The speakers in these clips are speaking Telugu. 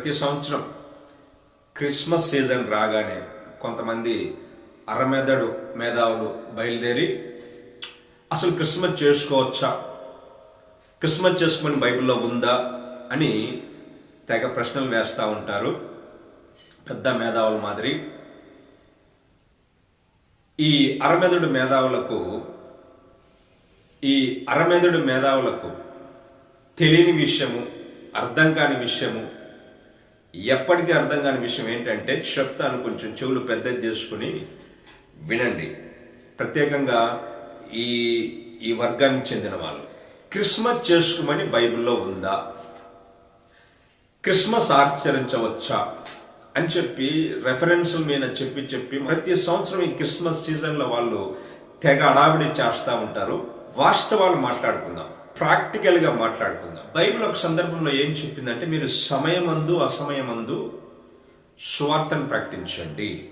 ప్రతి సంవత్సరం క్రిస్మస్ సీజన్ రాగానే కొంతమంది అరమెదడు మేధావులు బయలుదేరి అసలు క్రిస్మస్ చేసుకోవచ్చా? క్రిస్మస్ చేసుకుని బైబిల్లో ఉందా? అని తెగ ప్రశ్నలు వేస్తూ ఉంటారు. పెద్ద మేధావుల మాదిరి. ఈ అరమెదడు మేధావులకు ఈ అరమెదడు మేధావులకు తెలియని విషయము అర్థం కాని విషయము ఎప్పటికీ అర్థం కాని విషయం ఏంటంటే చెప్తాను కొంచెం చెవులు పెద్దది చేసుకుని వినండి. ప్రత్యేకంగా ఈ ఈ వర్గానికి చెందిన వాళ్ళు. క్రిస్మస్ చేసుకోమని బైబిల్లో ఉందా? క్రిస్మస్ ఆచరించవచ్చా? అని చెప్పి రెఫరెన్స్ల మీద చెప్పి చెప్పి ప్రతి సంవత్సరం ఈ క్రిస్మస్ సీజన్లో వాళ్ళు తెగ అడావిడి చేస్తూ ఉంటారు. వాస్తవాలు మాట్లాడుకుందాం. ప్రాక్టికల్గా మాట్లాడుకుందాం. బైబిల్ ఒక సందర్భంలో ఏం చెప్పిందంటే మీరు సమయమందు అసమయమందు స్వార్థను ప్రకటించండి.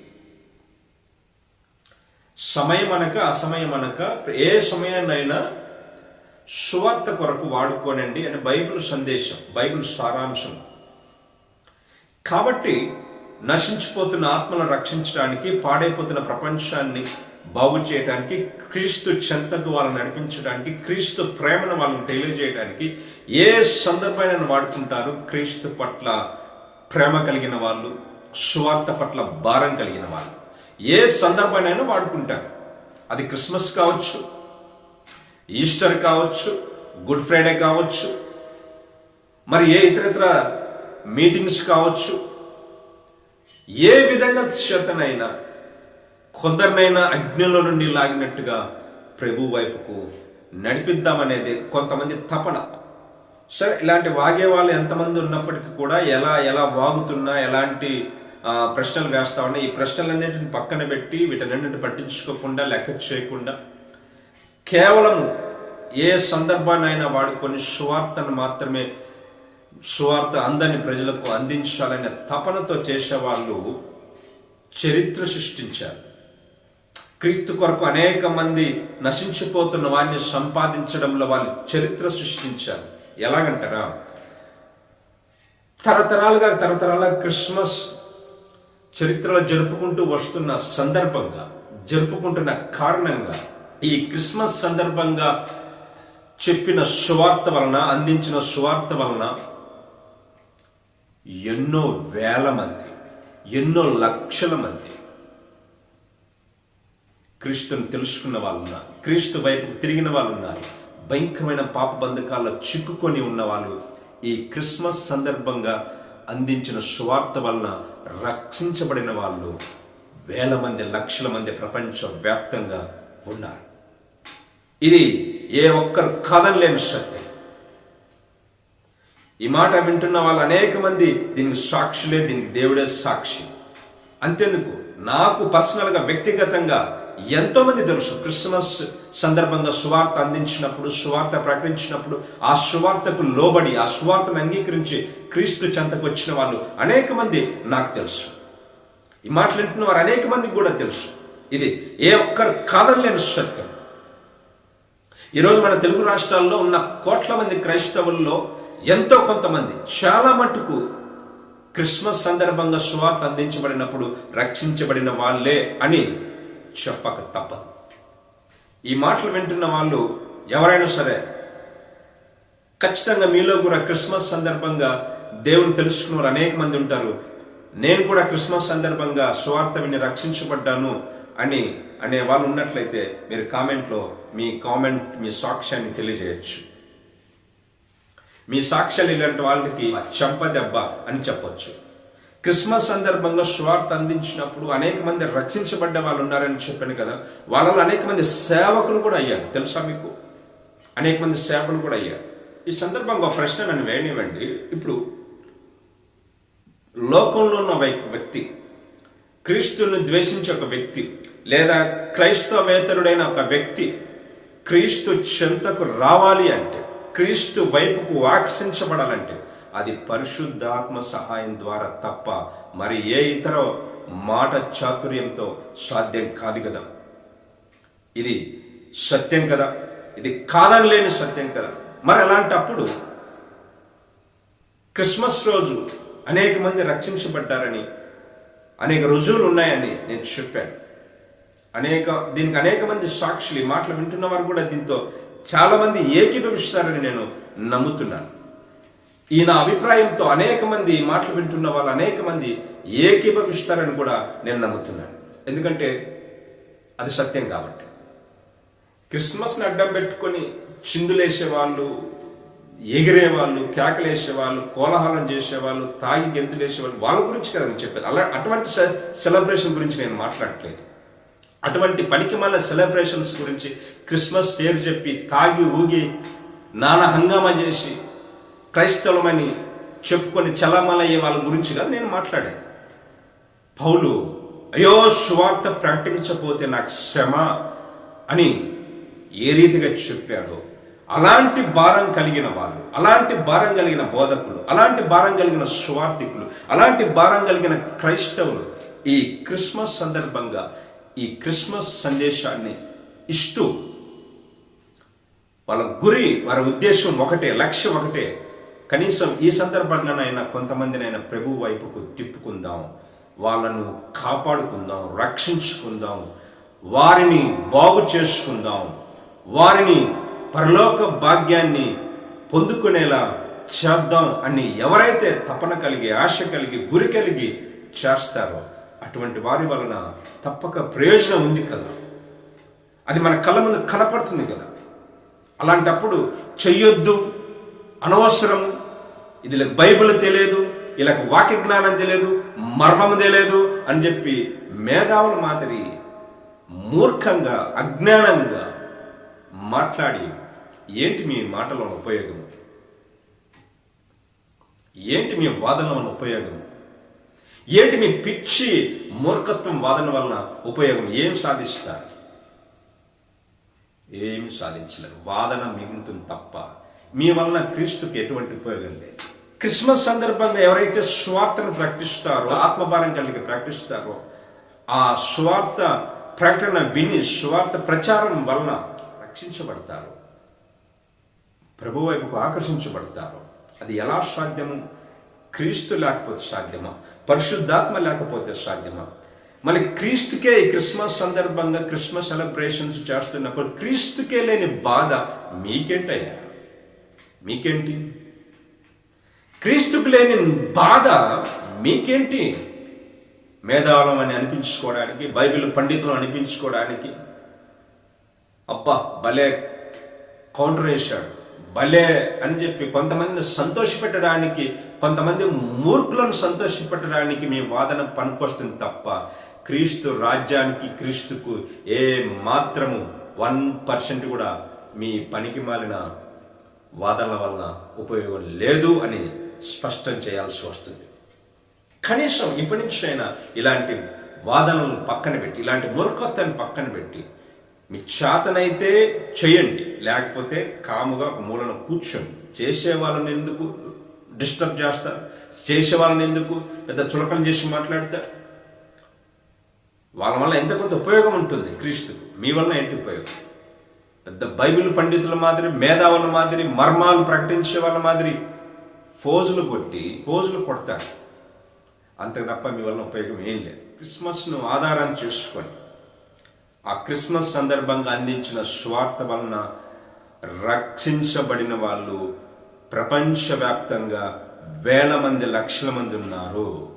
సమయం అనక అసమయం అనక ఏ సమయాన్నైనా సువార్త కొరకు వాడుకోనండి అని బైబిల్ సందేశం బైబిల్ సారాంశం. కాబట్టి నశించిపోతున్న ఆత్మలను రక్షించడానికి పాడైపోతున్న ప్రపంచాన్ని బాగు చేయడానికి క్రీస్తు చెంతకు వాళ్ళని నడిపించడానికి క్రీస్తు ప్రేమను వాళ్ళని తెలియజేయడానికి ఏ సందర్భాన్ని వాడుకుంటారు క్రీస్తు పట్ల ప్రేమ కలిగిన వాళ్ళు సువార్త పట్ల భారం కలిగిన వాళ్ళు. ఏ సందర్భాన్ని వాడుకుంటారు. అది క్రిస్మస్ కావచ్చు ఈస్టర్ కావచ్చు గుడ్ ఫ్రైడే కావచ్చు మరి ఏ ఇతరత్ర మీటింగ్స్ కావచ్చు ఏ విధంగా చేతనైనా కొందరినైనా అగ్నిలో నుండి లాగినట్టుగా ప్రభు వైపుకు నడిపిద్దామనేది కొంతమంది తపన. సరే ఇలాంటి వాగే వాళ్ళు ఎంతమంది ఉన్నప్పటికీ కూడా ఎలా ఎలా వాగుతున్నా ఎలాంటి ప్రశ్నలు వేస్తా ఉన్నా ఈ ప్రశ్నలన్నింటిని పక్కన పెట్టి వీటన్నింటిని పట్టించుకోకుండా లెక్క చేయకుండా కేవలము ఏ సందర్భాన్నైనా వాడుకొని సువార్తను మాత్రమే సువార్త అందని ప్రజలకు అందించాలనే తపనతో చేసేవాళ్ళు చరిత్ర సృష్టించారు. క్రీస్తు కొరకు అనేక మంది నశించిపోతున్న వారిని సంపాదించడంలో వాళ్ళు చరిత్ర సృష్టించారు. ఎలాగంటారా? తరతరాలుగా తరతరాలుగా క్రిస్మస్ చరిత్రలో జరుపుకుంటూ వస్తున్న సందర్భంగా జరుపుకుంటున్న కారణంగా ఈ క్రిస్మస్ సందర్భంగా చెప్పిన సువార్త వలన అందించిన సువార్త వలన ఎన్నో వేల మంది ఎన్నో లక్షల మంది క్రీస్తుని తెలుసుకున్న వాళ్ళు ఉన్నారు క్రీస్తు వైపుకు తిరిగిన వాళ్ళు ఉన్నారు భయంకరమైన పాప బంధకాల్లో చిక్కుకొని ఉన్న వాళ్ళు ఈ క్రిస్మస్ సందర్భంగా అందించిన సువార్త వలన రక్షించబడిన వాళ్ళు వేల మంది లక్షల మంది ప్రపంచ వ్యాప్తంగా ఉన్నారు. ఇది ఏ ఒక్కరు కాదనలేని శక్తి. ఈ మాట వింటున్న వాళ్ళు అనేక మంది దీనికి సాక్షులే దీనికి దేవుడే సాక్షి. అంతేందుకు? నాకు పర్సనల్గా వ్యక్తిగతంగా ఎంతో మంది తెలుసు. క్రిస్మస్ సందర్భంగా సువార్త అందించినప్పుడు సువార్త ప్రకటించినప్పుడు ఆ సువార్తకు లోబడి ఆ సువార్తను అంగీకరించి క్రీస్తు చెంతకు వచ్చిన వాళ్ళు అనేక మంది నాకు తెలుసు. ఈ మాటలు వింటున్న వారు అనేక మందికి కూడా తెలుసు. ఇది ఏ ఒక్కరు కాదనలేని సత్యం. ఈరోజు మన తెలుగు రాష్ట్రాల్లో ఉన్న కోట్ల మంది క్రైస్తవుల్లో ఎంతో కొంతమంది చాలా మటుకు క్రిస్మస్ సందర్భంగా సువార్త అందించబడినప్పుడు రక్షించబడిన వాళ్ళే అని చెప్పక తప్పదు ఈ మాటలు వింటున్న వాళ్ళు ఎవరైనా సరే ఖచ్చితంగా మీలో కూడా క్రిస్మస్ సందర్భంగా దేవుని తెలుసుకున్న వారు అనేక మంది ఉంటారు. నేను కూడా క్రిస్మస్ సందర్భంగా సువార్త విని రక్షించబడ్డాను అని అనే వాళ్ళు ఉన్నట్లయితే మీరు కామెంట్లో మీ కామెంట్ మీ సాక్ష్యాన్ని తెలియజేయచ్చు. మీ సాక్ష్యాలు ఇలాంటి వాళ్ళకి చెంపదెబ్బ అని చెప్పొచ్చు. క్రిస్మస్ సందర్భంగా స్వార్థ అందించినప్పుడు అనేక మంది రక్షించబడ్డ వాళ్ళు ఉన్నారని చెప్పాను కదా వాళ్ళలో అనేక మంది సేవకులు కూడా అయ్యారు. తెలుసా మీకు? అనేక మంది సేవకులు కూడా అయ్యారు. ఈ సందర్భంగా ఒక ప్రశ్న నన్ను వేయనివ్వండి. ఇప్పుడు లోకంలో ఉన్న వ్యక్తి క్రీస్తుని ద్వేషించే ఒక వ్యక్తి లేదా క్రైస్తవేతరుడైన ఒక వ్యక్తి క్రీస్తు చెంతకు రావాలి అంటే క్రీస్తు వైపుకు ఆకర్షించబడాలంటే అది పరిశుద్ధాత్మ సహాయం ద్వారా తప్ప మరి ఏ ఇతర మాట చాతుర్యంతో సాధ్యం కాదు కదా. ఇది సత్యం కదా. ఇది కాదని లేని సత్యం కదా. మరి అలాంటప్పుడు క్రిస్మస్ రోజు అనేక మంది రక్షించబడ్డారని అనేక రుజువులు ఉన్నాయని నేను చెప్పాను. అనేక దీనికి అనేక మంది సాక్షులు ఈ మాటలు వింటున్న వారు కూడా దీంతో చాలామంది ఏకీభవిస్తారని నేను నమ్ముతున్నాను. ఈ నా అభిప్రాయంతో అనేక మంది మాటలు వింటున్న వాళ్ళు అనేక మంది ఏకీభవిస్తారని కూడా నేను నమ్ముతున్నాను. ఎందుకంటే అది సత్యం కాబట్టి. క్రిస్మస్ని అడ్డం పెట్టుకొని చిందులేసే వాళ్ళు ఎగిరే వాళ్ళు కేకలేసే వాళ్ళు కోలాహలం చేసేవాళ్ళు తాగి గెంతులేసే వాళ్ళు వాళ్ళ గురించి కదా నేను చెప్పేది. అలా అటువంటి సెలబ్రేషన్ గురించి నేను మాట్లాడట్లేదు. అటువంటి పనికి మన సెలబ్రేషన్స్ గురించి క్రిస్మస్ పేరు చెప్పి తాగి ఊగి నానా హంగామా చేసి క్రైస్తవమని చెప్పుకొని చలమలయ్యే వాళ్ళ గురించి కాదు నేను మాట్లాడేది పౌలు అయ్యో సువార్త ప్రకటించకపోతే నాకు శ్రమ అని ఏ రీతిగా చెప్పాడో అలాంటి భారం కలిగిన వాళ్ళు అలాంటి భారం కలిగిన బోధకులు అలాంటి భారం కలిగిన స్వార్థికులు అలాంటి భారం కలిగిన క్రైస్తవులు ఈ క్రిస్మస్ సందర్భంగా ఈ క్రిస్మస్ సందేశాన్ని ఇస్తూ వాళ్ళ గురి వారి ఉద్దేశం ఒకటే లక్ష్యం ఒకటే కనీసం ఈ సందర్భంగానైనా కొంతమందినైనా ప్రభు వైపుకు తిప్పుకుందాం వాళ్ళను కాపాడుకుందాం రక్షించుకుందాం వారిని బాగు చేసుకుందాం వారిని పరలోక భాగ్యాన్ని పొందుకునేలా చేద్దాం అని ఎవరైతే తపన కలిగి ఆశ కలిగి గురి కలిగి చేస్తారో అటువంటి వారి వలన తప్పక ప్రయోజనం ఉంది కదా. అది మన కళ్ళ ముందు కనపడుతుంది కదా. అలాంటప్పుడు చెయ్యొద్దు అనవసరం ఇది బైబిల్ తెలియదు ఇలా వాక్య జ్ఞానం తెలియదు మర్మం తెలియదు అని చెప్పి మేధావుల మాదిరి మూర్ఖంగా అజ్ఞానంగా మాట్లాడి ఏంటి మీ మాటల ఉపయోగం? ఏంటి మీ వాదన వలన ఉపయోగం? ఏంటి మీ పిచ్చి మూర్ఖత్వం వాదన వలన ఉపయోగం? ఏం సాధిస్తారు? ఏమి సాధించలేరు. వాదన మిగులుతుంది తప్ప మీ వలన క్రీస్తుకి ఎటువంటి ఉపయోగం లేదు. క్రిస్మస్ సందర్భంగా ఎవరైతే స్వార్థను ప్రకటిస్తారో ఆత్మభారం కలిగి ప్రకటిస్తారో ఆ స్వార్థ ప్రకటన విని స్వార్థ ప్రచారం వలన రక్షించబడతారు. ప్రభు వైపుకు ఆకర్షించబడతారు. అది ఎలా సాధ్యము? క్రీస్తు లేకపోతే సాధ్యమా? పరిశుద్ధాత్మ లేకపోతే సాధ్యమా? మళ్ళీ క్రీస్తుకే ఈ క్రిస్మస్ సందర్భంగా క్రిస్మస్ సెలబ్రేషన్స్ చేస్తున్నప్పుడు క్రీస్తుకే లేని బాధ మీకేంటయ్యా? మీకేంటి? క్రీస్తుకు లేని బాధ మీకేంటి? మేధావులం అని అనిపించుకోవడానికి బైబిల్ పండితులు అనిపించుకోవడానికి. అబ్బా భలే కౌంటర్ వేశాడు భలే అని చెప్పి కొంతమందిని సంతోషపెట్టడానికి కొంతమంది మూర్ఖులను సంతోషపెట్టడానికి మీ వాదన పనికొస్తుంది తప్ప క్రీస్తు రాజ్యానికి క్రీస్తుకు ఏ మాత్రము వన్ పర్సెంట్ కూడా మీ పనికి మాలిన వాదనల వలన ఉపయోగం లేదు అని స్పష్టం చేయాల్సి వస్తుంది. కనీసం ఇప్పటి నుంచి అయినా ఇలాంటి వాదనలను పక్కన పెట్టి ఇలాంటి మూర్ఖత్వాన్ని పక్కన పెట్టి మీ చేతనైతే చేయండి. లేకపోతే కాముగా ఒక మూలన కూర్చోండి. చేసే వాళ్ళని ఎందుకు డిస్టర్బ్ చేస్తారు? చేసే వాళ్ళని ఎందుకు పెద్ద చులకలు చేసి మాట్లాడతారు? వాళ్ళ వల్ల ఎంత కొంత ఉపయోగం ఉంటుంది క్రీస్తుకు? మీ వలన ఏంటి ఉపయోగం? పెద్ద బైబిల్ పండితుల మాదిరి మేధావుల మాదిరి మర్మాలు ప్రకటించే వాళ్ళ మాదిరి ఫోజులు కొట్టి ఫోజులు కొడతారు. అంతే తప్ప మీ వలన ఉపయోగం ఏం లేదు. క్రిస్మస్ను ఆధారం చేసుకొని ఆ క్రిస్మస్ సందర్భంగా అందించిన స్వార్థ వలన రక్షించబడిన వాళ్ళు ప్రపంచవ్యాప్తంగా వేల మంది లక్షల మంది ఉన్నారు.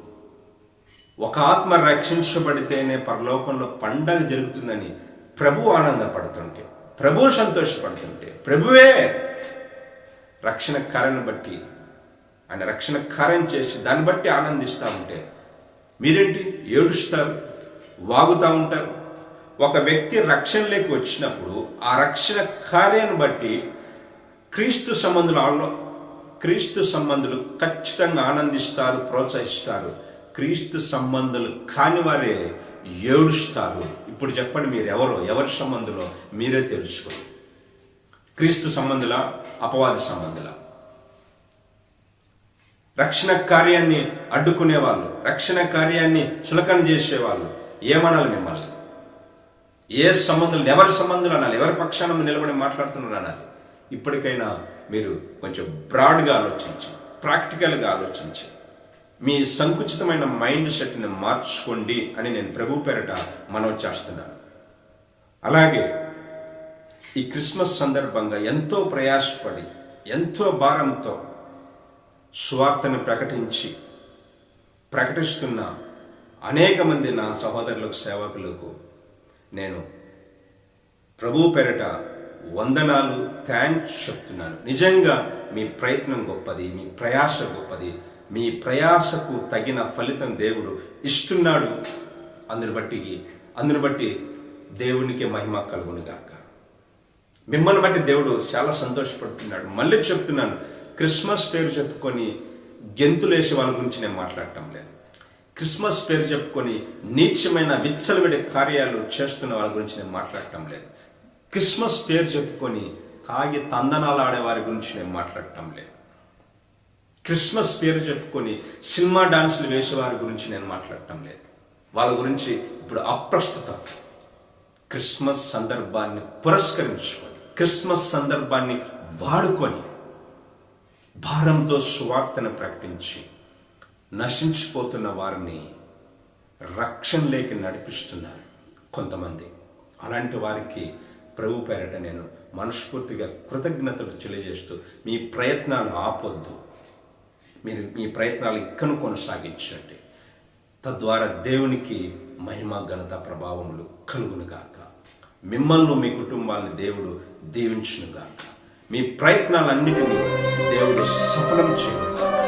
ఒక ఆత్మ రక్షించబడితేనే పరలోకంలో పండగ జరుగుతుందని ప్రభు ఆనందపడుతుంటే ప్రభువు సంతోషపడుతుంటే ప్రభువే రక్షణ కార్యాన్ని బట్టి ఆయన రక్షణ కార్యం చేసి దాన్ని బట్టి ఆనందిస్తూ ఉంటే మీరేంటి? ఏడుస్తారు వాగుతూ ఉంటారు. ఒక వ్యక్తి రక్షణలోకి వచ్చినప్పుడు ఆ రక్షణ కార్యాన్ని బట్టి క్రీస్తు సంబంధులు క్రీస్తు సంబంధులు ఖచ్చితంగా ఆనందిస్తారు ప్రోత్సహిస్తారు. క్రీస్తు సంబంధులు కాని వారే ఏడుస్తారు. ఇప్పుడు చెప్పండి మీరు ఎవరో ఎవరి సంబంధులో? మీరే తెలుసుకోండి క్రీస్తు సంబంధుల? అపవాద సంబంధుల? రక్షణ కార్యాన్ని అడ్డుకునే వాళ్ళు రక్షణ కార్యాన్ని చులకన చేసేవాళ్ళు ఏమనాలి మిమ్మల్ని? ఏ సంబంధులు ఎవరి సంబంధులు అనాలి? ఎవరి పక్షాన నిలబడి మాట్లాడుతున్నారు అనాలి? ఇప్పటికైనా మీరు కొంచెం బ్రాడ్గా ఆలోచించి ప్రాక్టికల్గా ఆలోచించి మీ సంకుచితమైన మైండ్ సెట్ని మార్చుకోండి అని నేను ప్రభు పేరట మనవి చేస్తున్నాను. అలాగే ఈ క్రిస్మస్ సందర్భంగా ఎంతో ప్రయాసపడి ఎంతో భారంతో స్వార్థను ప్రకటించి ప్రకటిస్తున్న అనేక మంది నా సహోదరులకు సేవకులకు నేను ప్రభు పేరట వందనాలు థ్యాంక్స్ చెప్తున్నాను. నిజంగా మీ ప్రయత్నం గొప్పది మీ ప్రయాస గొప్పది. మీ ప్రయాసకు తగిన ఫలితం దేవుడు ఇస్తున్నాడు. అందుని బట్టి అందుని బట్టి దేవునికి మహిమ కలుగునుగాక. మిమ్మల్ని బట్టి దేవుడు చాలా సంతోషపడుతున్నాడు. మళ్ళీ చెప్తున్నాను క్రిస్మస్ పేరు చెప్పుకొని గెంతులేసే వాళ్ళ గురించి నేను మాట్లాడటం లేదు. క్రిస్మస్ పేరు చెప్పుకొని నీచమైన విచ్చలవిడి కార్యాలు చేస్తున్న వాళ్ళ గురించి నేను మాట్లాడటం లేదు. క్రిస్మస్ పేరు చెప్పుకొని తాగి తందనాలు ఆడే వారి గురించి నేను మాట్లాడటం లేదు. క్రిస్మస్ పేరు చెప్పుకొని సినిమా డాన్సులు వేసేవారి గురించి నేను మాట్లాడటం లేదు. వాళ్ళ గురించి ఇప్పుడు అప్రస్తుతం క్రిస్మస్ సందర్భాన్ని పురస్కరించుకొని క్రిస్మస్ సందర్భాన్ని వాడుకొని భారంతో సువార్తను ప్రకటించి నశించిపోతున్న వారిని రక్షణలోకి నడిపిస్తున్నారు కొంతమంది. అలాంటి వారికి ప్రభు పేరట నేను మనస్ఫూర్తిగా కృతజ్ఞతలు తెలియజేస్తూ మీ ప్రయత్నాలు ఆపొద్దు. మీరు మీ ప్రయత్నాలు ఇక్కను కొనసాగించండి. తద్వారా దేవునికి మహిమ ఘనత ప్రభావములు కలుగునుగాక. మిమ్మల్ని మీ కుటుంబాన్ని దేవుడు దీవించునుగాక. మీ ప్రయత్నాలన్నిటినీ దేవుడు సఫలం చేయనుగాక.